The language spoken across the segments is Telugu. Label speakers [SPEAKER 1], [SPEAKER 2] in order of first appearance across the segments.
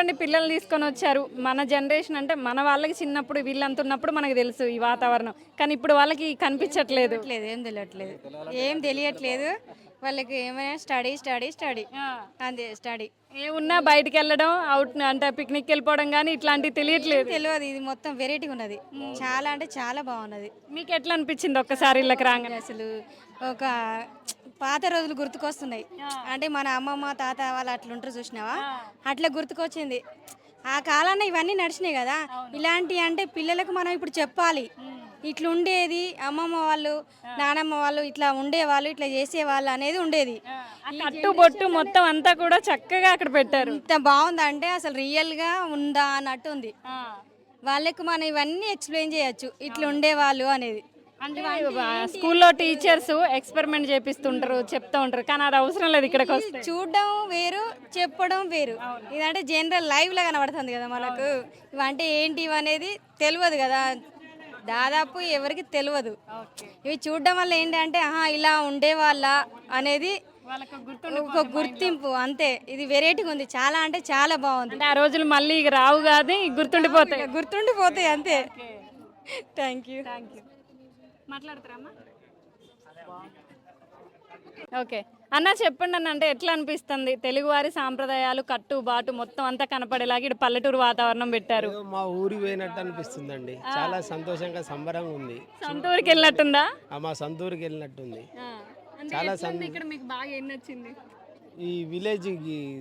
[SPEAKER 1] చెప్పండి పిల్లలు తీసుకొని వచ్చారు. మన జనరేషన్ అంటే మన వాళ్ళకి చిన్నప్పుడు వీళ్ళంత ఉన్నప్పుడు మనకు తెలుసు ఈ వాతావరణం. కానీ ఇప్పుడు వాళ్ళకి కనిపించట్లేదు.
[SPEAKER 2] తెలియట్లేదు ఏం తెలియట్లేదు. ఏం తెలియట్లేదు. వాళ్ళకి ఏమైనా స్టడీ స్టడీ స్టడీ అంతే స్టడీ
[SPEAKER 1] ఏమున్నా బయటికి వెళ్ళడం అవుట్ అంటే పిక్నిక్ వెళ్ళిపోవడం కానీ ఇట్లాంటివి తెలియట్లేదు.
[SPEAKER 2] తెలియదు ఇది మొత్తం వెరైటీగా ఉన్నది. చాలా అంటే చాలా బాగున్నది.
[SPEAKER 1] మీకు ఎట్లా అనిపించింది ఒక్కసారి ఇళ్ళకి రాగానే?
[SPEAKER 2] అసలు ఒక పాత రోజులు గుర్తుకొస్తున్నాయి. అంటే మన అమ్మమ్మ తాత వాళ్ళు అట్లా ఉంటారు చూసినావా? అట్లా గుర్తుకొచ్చింది. ఆ కాలాన ఇవన్నీ నడిచినాయి కదా. ఇలాంటి అంటే పిల్లలకు మనం ఇప్పుడు చెప్పాలి. ఇట్లా ఉండేది అమ్మమ్మ వాళ్ళు నానమ్మ వాళ్ళు ఇట్లా ఉండేవాళ్ళు ఇట్లా చేసేవాళ్ళు అనేది ఉండేది.
[SPEAKER 1] కట్టు బొట్టు మొత్తం అంతా కూడా చక్కగా అక్కడ పెట్టారు.
[SPEAKER 2] ఇంత బాగుందా అంటే అసలు రియల్గా ఉందా అన్నట్టు ఉంది. వాళ్ళకి మనం ఇవన్నీ ఎక్స్ప్లెయిన్ చేయొచ్చు. ఇట్లా ఉండేవాళ్ళు అనేది.
[SPEAKER 1] అంటే స్కూల్లో టీచర్స్ ఎక్స్పెరిమెంట్ చేపిస్తుంటారు చెప్తా ఉంటారు కానీ అది అవసరం లేదు ఇక్కడికి వస్తే.
[SPEAKER 2] చూడడం వేరు చెప్పడం వేరు. ఇదంటే జనరల్ లైవ్ లా కనబడుతుంది కదా మనకు. ఇవంటే ఏంటి అనేది తెలియదు కదా. దాదాపు ఎవరికి తెలియదు. ఇవి చూడడం వల్ల ఏంటంటే ఆహా ఇలా ఉండేవాళ్ళ అనేది ఒక గుర్తింపు అంతే. ఇది వెరైటీగా ఉంది. చాలా అంటే చాలా బాగుంది.
[SPEAKER 1] ఆ రోజులు మళ్ళీ ఇక రావు కాదు గుర్తుండిపోతాయి.
[SPEAKER 2] గుర్తుండిపోతాయి అంతే. థ్యాంక్ యూ
[SPEAKER 1] థ్యాంక్ యూ మాట్లాడతారమ్మా. ఓకే. అన్న చెప్పండి అన్న అంటే ఎట్లా అనిపిస్తుంది? తెలుగువారి సాంప్రదాయాలు కట్టు బాటు మొత్తం అంతా కనపడేలాగా ఇక్కడ పల్లెటూరు వాతావరణం పెట్టారు.
[SPEAKER 3] మా ఊరి పోయినట్టు అనిపిస్తుందండి. చాలా సంతోషంగా సంబరంగా ఉంది.
[SPEAKER 1] సొంత ఊరికి వెళ్ళినట్టుందా?
[SPEAKER 3] ఆ మా సొంత ఊరికి వెళ్ళినట్టుంది చాలా
[SPEAKER 1] ఇక్కడ? మీకు బాగా ఏం నచ్చింది?
[SPEAKER 3] ఈ విలేజ్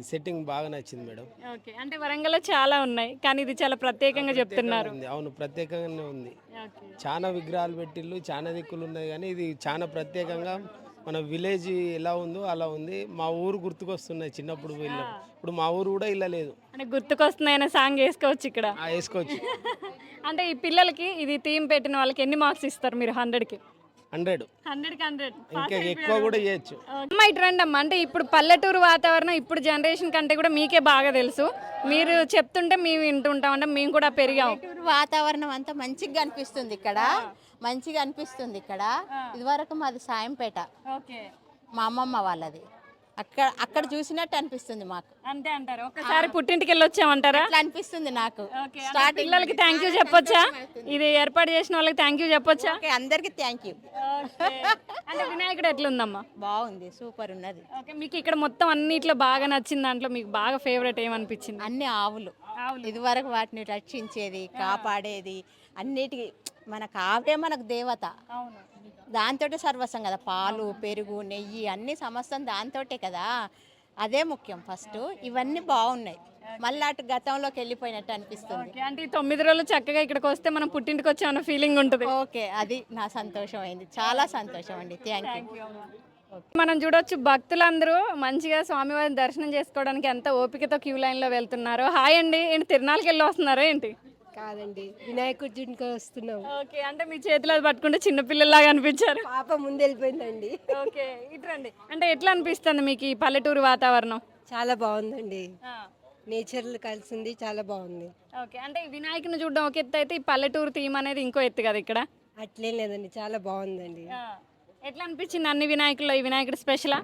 [SPEAKER 3] సెట్టింగ్ బాగా నచ్చింది మేడం.
[SPEAKER 1] ఓకే. అంటే వరంగల్లో చాలా ఉన్నాయి కానీ ఇది చాలా ప్రత్యేకంగా చెప్తున్నారు.
[SPEAKER 3] ఉంది. అవును ప్రత్యేకంగానే ఉంది.
[SPEAKER 1] ఓకే.
[SPEAKER 3] చాలా విగ్రహాలు పెట్టిల్లు చాలా దిక్కులు ఉన్నాయి కానీ ఇది చాలా ప్రత్యేకంగా మన విలేజ్ ఎలా ఉందో అలా ఉంది. మా ఊరు గుర్తుకొస్తున్నాయి చిన్నప్పుడు వెళ్ళినప్పుడు. ఇప్పుడు మా ఊరు కూడా ఇలా లేదు
[SPEAKER 1] అంటే గుర్తుకొస్తున్నాయన్న సాంగ్ వేసుకోవచ్చు ఇక్కడ.
[SPEAKER 3] ఆ వేసుకోవచ్చు.
[SPEAKER 1] అంటే ఈ పిల్లలకి ఇది థీమ్ పెట్టిన వాళ్ళకి ఎన్ని మార్క్స్ ఇస్తారు మీరు హండ్రెడ్కి?
[SPEAKER 3] హండ్రెడ్.
[SPEAKER 1] హండ్రెడ్కి హండ్రెడ్.
[SPEAKER 3] ఇంకా ఎక్కువ కూడా చేయొచ్చు.
[SPEAKER 1] అమ్మ ఇటు రండి అమ్మ అంటే ఇప్పుడు పల్లెటూరు వాతావరణం ఇప్పుడు జనరేషన్ కంటే కూడా మీకే బాగా తెలుసు. మీరు చెప్తుంటే మేము వింటుంటాం అంటే మేము కూడా పెరిగాం.
[SPEAKER 4] పల్లెటూరు వాతావరణం అంతా మంచిగా అనిపిస్తుంది ఇక్కడ. మంచిగా అనిపిస్తుంది ఇక్కడ. ఇదివరకు మాది సాయంపేట.
[SPEAKER 1] ఓకే.
[SPEAKER 4] మా అమ్మమ్మ వాళ్ళది. అక్కడ అక్కడ చూసినట్టు అనిపిస్తుంది మాకు.
[SPEAKER 1] అంతే అంటారు. ఒకసారి పుట్టింటికి వెళ్ళి వచ్చామంటారా
[SPEAKER 4] అట్లా అనిపిస్తుంది నాకు.
[SPEAKER 1] ఓకే అంటే పిల్లలకి థ్యాంక్ యూ చెప్పొచ్చా? ఇది ఏర్పాటు చేసిన వాళ్ళకి థ్యాంక్ యూ చెప్పొచ్చా?
[SPEAKER 4] ఓకే అందరికి థ్యాంక్ యూ
[SPEAKER 1] అంటే వినాయకుడు ఎట్లుందమ్మా?
[SPEAKER 4] బాగుంది సూపర్ ఉన్నది.
[SPEAKER 1] ఓకే మీకు ఇక్కడ మొత్తం అన్నిట్లో బాగా నచ్చిన దాంట్లో మీకు బాగా ఫేవరెట్ ఏమనిపించింది?
[SPEAKER 4] అన్ని ఆవులు. ఇదివరకు వాటిని రక్షించేది కాపాడేది అన్నిటికీ మనకు ఆవే మనకు దేవత.
[SPEAKER 1] అవును.
[SPEAKER 4] దాంతో సర్వస్వం కదా. పాలు పెరుగు నెయ్యి అన్ని సమస్తం దాంతోటే కదా. అదే ముఖ్యం ఫస్ట్. ఇవన్నీ బాగున్నాయి. మళ్ళీ అటు గతంలోకి వెళ్ళిపోయినట్టు అనిపిస్తుంది.
[SPEAKER 1] అంటే ఈ తొమ్మిది రోజులు చక్కగా ఇక్కడికి వస్తే మనం పుట్టింటికి వచ్చామన్న ఫీలింగ్ ఉంటుంది.
[SPEAKER 4] ఓకే అది నా సంతోషం అయింది. చాలా సంతోషం అండి. థ్యాంక్ యూ
[SPEAKER 1] మనం చూడొచ్చు భక్తులందరూ మంచిగా స్వామివారిని దర్శనం చేసుకోవడానికి ఎంత ఓపికతో క్యూ లైన్లో వెళ్తున్నారు. హాయ్ అండి ఏంటి తిరునాళ్ళకి వెళ్ళి వస్తున్నారా ఏంటి?
[SPEAKER 5] కాదండి. వినాయకుడికి వస్తున్నాం.
[SPEAKER 1] ఓకే అంటే మీ చేతిలో అది పట్టుకుంటే చిన్నపిల్లలాగా అనిపించారు.
[SPEAKER 5] పాప ముందు వెళ్ళిపోయిందండి.
[SPEAKER 1] ఓకే ఇట్రండి అంటే ఎట్లా అనిపిస్తుంది మీకు ఈ పల్లెటూరు వాతావరణం?
[SPEAKER 5] చాలా బాగుందండి. నేచర్ కలిసింది చాలా బాగుంది.
[SPEAKER 1] ఓకే అంటే ఈ వినాయకుని చూడడం ఒక ఎత్తు అయితే ఈ పల్లెటూరు థీమ్ అనేది ఇంకో ఎత్తు కదా ఇక్కడ?
[SPEAKER 5] అట్లేం లేదండి చాలా బాగుందండి.
[SPEAKER 1] ఎట్లా అనిపించింది అన్ని వినాయకుల్లో ఈ వినాయకుడు స్పెషలా?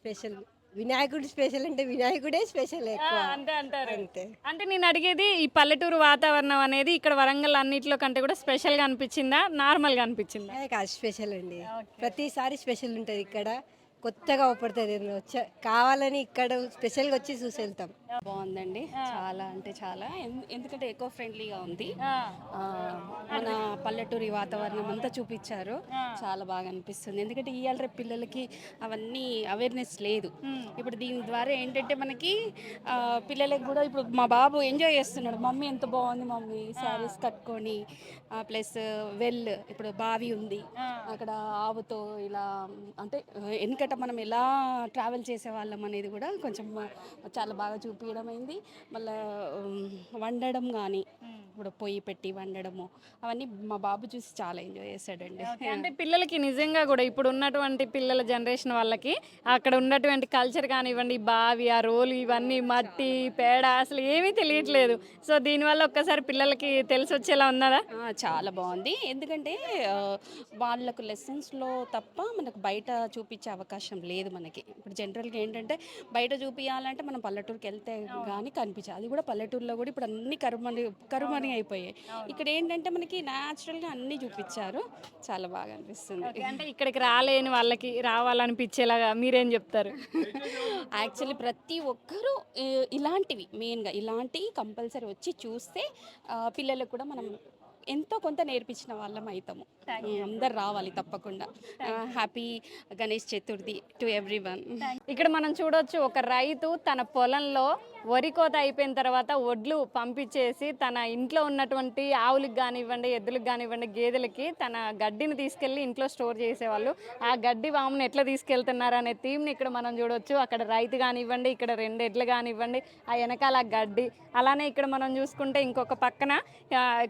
[SPEAKER 5] స్పెషల్. వినాయకుడు స్పెషల్ అంటే వినాయకుడే స్పెషల్ ఎక్కువ.
[SPEAKER 1] అంతే అంటారు
[SPEAKER 5] అంతే.
[SPEAKER 1] అంటే నేను అడిగేది ఈ పల్లెటూరు వాతావరణం అనేది ఇక్కడ వరంగల్ అన్నిటిలో కంటే కూడా స్పెషల్గా అనిపించిందా? నార్మల్గా అనిపించిందా?
[SPEAKER 5] కాదు స్పెషల్ అండి. ప్రతిసారి స్పెషల్ ఉంటుంది ఇక్కడ. కొత్తగా అవపడుతుంది వచ్చా కావాలని ఇక్కడ స్పెషల్గా వచ్చి చూసి వెళ్తాం
[SPEAKER 6] బాగుందండి చాలా అంటే చాలా. ఎందుకంటే ఎకో ఫ్రెండ్లీగా ఉంది. ఆ, మన పల్లెటూరి వాతావరణం అంతా చూపించారు చాలా బాగా అనిపిస్తుంది. ఎందుకంటే ఇవాళ రేపు పిల్లలకి అవన్నీ అవేర్నెస్ లేదు. ఇప్పుడు దీని ద్వారా ఏంటంటే మనకి ఆ, పిల్లలకి కూడా ఇప్పుడు మా బాబు ఎంజాయ్ చేస్తున్నాడు. మమ్మీ ఎంత బాగుంది మమ్మీ. శారీస్ కట్టుకొని ప్లస్ వెల్ ఇప్పుడు బావి ఉంది. అక్కడ ఆవుతో ఇలా అంటే వెనకట మనం ఎలా ట్రావెల్ చేసేవాళ్ళం అనేది కూడా కొంచెం చాలా బాగా చూపించడం అయింది మళ్ళీ వండడం కానీ ఇప్పుడు పొయ్యి పెట్టి వండడము అవన్నీ మా బాబు చూసి చాలా ఎంజాయ్ చేశాడండి.
[SPEAKER 1] అంటే పిల్లలకి నిజంగా కూడా ఇప్పుడు ఉన్నటువంటి పిల్లల జనరేషన్ వాళ్ళకి అక్కడ ఉన్నటువంటి కల్చర్ కానివ్వండి బావి ఆ రోలు ఇవన్నీ మట్టి పేడ అసలు ఏమీ తెలియట్లేదు. సో దీనివల్ల ఒక్కసారి పిల్లలకి తెలిసి వచ్చేలా ఉన్నదా?
[SPEAKER 6] చాలా బాగుంది. ఎందుకంటే వాళ్ళకు లెసన్స్లో తప్ప మనకు బయట చూపించే అవకాశం అవకాశం లేదు మనకి. ఇప్పుడు జనరల్గా ఏంటంటే బయట చూపించాలంటే మనం పల్లెటూరుకి వెళ్తే కానీ కనిపించాలి అది కూడా పల్లెటూరులో కూడా ఇప్పుడు అన్ని కరుమని కరుమని అయిపోయాయి. ఇక్కడ ఏంటంటే మనకి న్యాచురల్గా అన్నీ చూపించారు చాలా బాగా అనిపిస్తుంది.
[SPEAKER 1] అంటే ఇక్కడికి రాలేని వాళ్ళకి రావాలనిపించేలాగా మీరేం చెప్తారు?
[SPEAKER 6] యాక్చువల్లీ ప్రతి ఒక్కరూ ఇలాంటివి మెయిన్గా ఇలాంటివి కంపల్సరీ వచ్చి చూస్తే పిల్లలకు కూడా మనం ఎంతో కొంత నేర్పించిన వాళ్ళం అవుతాము అందరు రావాలి తప్పకుండా. Happy Ganesh Chaturthi to everyone
[SPEAKER 1] ఇక్కడ మనం చూడొచ్చు ఒక రైతు తన పొలంలో వరి కోత అయిపోయిన తర్వాత వడ్లు పంపించేసి తన ఇంట్లో ఉన్నటువంటి ఆవులకు కానివ్వండి ఎద్దులకు కానివ్వండి గేదెలకి తన గడ్డిని తీసుకెళ్ళి ఇంట్లో స్టోర్ చేసేవాళ్ళు. ఆ గడ్డి వామును ఎట్లా తీసుకెళ్తున్నారు అనే థీమ్ని ఇక్కడ మనం చూడొచ్చు. అక్కడ రైతు కానివ్వండి ఇక్కడ రెండు ఎడ్లు కానివ్వండి ఆ వెనకాల గడ్డి. అలానే ఇక్కడ మనం చూసుకుంటే ఇంకొక పక్కన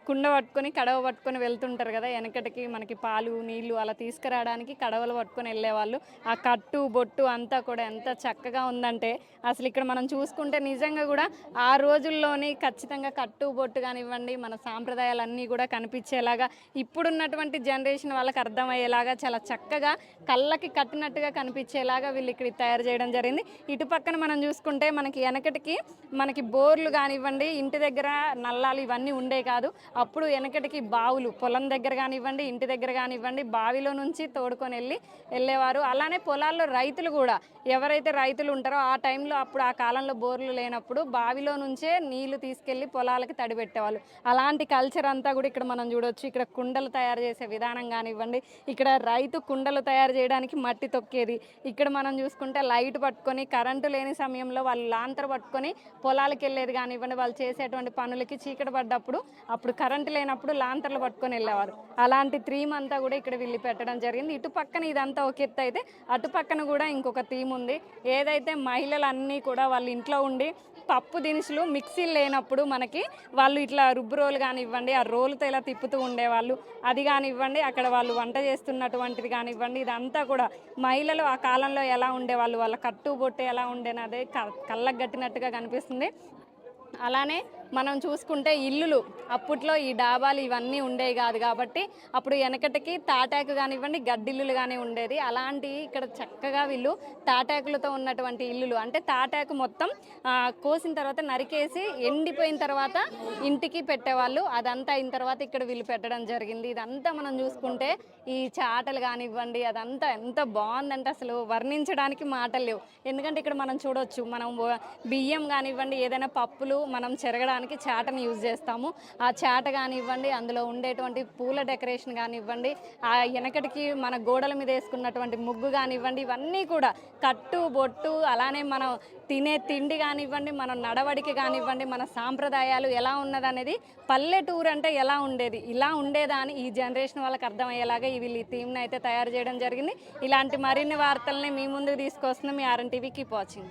[SPEAKER 1] కుండ పట్టుకొని కడవ పట్టుకొని వెళ్తుంటారు కదా వెనకటికి మనకి పాలు నీళ్ళు అలా తీసుకురావడానికి కడవలు పట్టుకొని వెళ్ళేవాళ్ళు. ఆ కట్టు బొట్టు అంతా కూడా ఎంత చక్కగా ఉందంటే అసలు ఇక్కడ మనం చూసుకుంటే నిజంగా కూడా ఆ రోజుల్లోని ఖచ్చితంగా కట్టు బొట్టు కానివ్వండి మన సాంప్రదాయాలన్నీ కూడా కనిపించేలాగా ఇప్పుడున్నటువంటి జనరేషన్ వాళ్ళకి అర్థమయ్యేలాగా చాలా చక్కగా కళ్ళకి కట్టినట్టుగా కనిపించేలాగా వీళ్ళు ఇక్కడ తయారు చేయడం జరిగింది. ఇటు పక్కన మనం చూసుకుంటే మనకి వెనకటికి మనకి బోర్లు కానివ్వండి ఇంటి దగ్గర నల్లాలు ఇవన్నీ ఉండే కాదు. అప్పుడు వెనకటికి బావులు పొలం దగ్గర కానివ్వండి ఇంటి దగ్గర కానివ్వండి బావిలో నుంచి తోడుకొని వెళ్ళి వెళ్ళేవారు. అలానే పొలాల్లో రైతులు కూడా ఎవరైతే రైతులు ఉంటారో ఆ టైంలో అప్పుడు ఆ కాలంలో బోర్లు లేనప్పుడు బావిలో నుంచే నీళ్ళు తీసుకెళ్ళి పొలాలకి తడిపెట్టేవాళ్ళు. అలాంటి కల్చర్ అంతా కూడా ఇక్కడ మనం చూడొచ్చు. ఇక్కడ కుండలు తయారు చేసే విధానం కానివ్వండి ఇక్కడ రైతు కుండలు తయారు చేయడానికి మట్టి తొక్కేది. ఇక్కడ మనం చూసుకుంటే లైట్ పట్టుకొని కరెంటు లేని సమయంలో వాళ్ళు లాంతర్ పట్టుకొని పొలాలకి వెళ్ళేది కానివ్వండి వాళ్ళు చేసేటువంటి పనులకి చీకటి పడ్డప్పుడు అప్పుడు కరెంటు లేనప్పుడు లాంతర్లు పట్టుకొని వెళ్ళేవారు. అలాంటి థీమ్ అంతా కూడా ఇక్కడ వీళ్ళు పెట్టడం జరిగింది. ఇటు పక్కన ఇదంతా ఒక ఎత్తు అయితే అటు పక్కన కూడా ఇంకొక థీమ్ ఉంది. ఏదైతే మహిళలు అన్నీ కూడా వాళ్ళ ఇంట్లో ఉండి పప్పు దినుసులు మిక్సీ లేనప్పుడు మనకి వాళ్ళు ఇట్లా రుబ్బు రోలు కానివ్వండి ఆ రోలుతో ఇలా తిప్పుతూ ఉండేవాళ్ళు. అది కానివ్వండి అక్కడ వాళ్ళు వంట చేస్తున్నటువంటిది కానివ్వండి ఇదంతా కూడా మహిళలు ఆ కాలంలో ఎలా ఉండేవాళ్ళు వాళ్ళ కట్టు బొట్టు ఎలా ఉండేనదే క- కళ్ళకు కట్టినట్టుగా కనిపిస్తుంది. అలానే మనం చూసుకుంటే ఇల్లులు అప్పట్లో ఈ డాబాలు ఇవన్నీ ఉండేవి కాదు కాబట్టి అప్పుడు వెనకటికి తాటాకు కానివ్వండి గడ్డిల్లులు కానీ ఉండేది. అలాంటి ఇక్కడ చక్కగా వీళ్ళు తాటాకులతో ఉన్నటువంటి ఇల్లులు. అంటే తాటాకు మొత్తం కోసిన తర్వాత నరికేసి ఎండిపోయిన తర్వాత ఇంటికి పెట్టేవాళ్ళు. అదంతా అయిన తర్వాత ఇక్కడ వీళ్ళు పెట్టడం జరిగింది. ఇదంతా మనం చూసుకుంటే ఈ చాటలు కానివ్వండి అదంతా ఎంత బాగుందంటే అసలు వర్ణించడానికి మాటలు లేవు. ఎందుకంటే ఇక్కడ మనం చూడొచ్చు మనం బియ్యం కానివ్వండి ఏదైనా పప్పులు మనం చెరగడానికి చాటని యూజ్ చేస్తాము. ఆ చాట కానివ్వండి అందులో ఉండేటువంటి పూల డెకరేషన్ కానివ్వండి ఆ వెనకటికి మన గోడల మీద వేసుకున్నటువంటి ముగ్గు కానివ్వండి ఇవన్నీ కూడా కట్టు బొట్టు అలానే మనం తినే తిండి కానివ్వండి మన నడవడిక కానివ్వండి మన సాంప్రదాయాలు ఎలా ఉన్నదనేది పల్లెటూరు అంటే ఎలా ఉండేది ఇలా ఉండేదా అని ఈ జనరేషన్ వాళ్ళకి అర్థమయ్యేలాగా ఈ వీళ్ళు ఈ థీమ్ని అయితే తయారు చేయడం జరిగింది. ఇలాంటి మరిన్ని వార్తల్ని మీ ముందుకు తీసుకొస్తున్నాం మీ ఆర్ఎన్ టీవీ కీప్ వాచింగ్.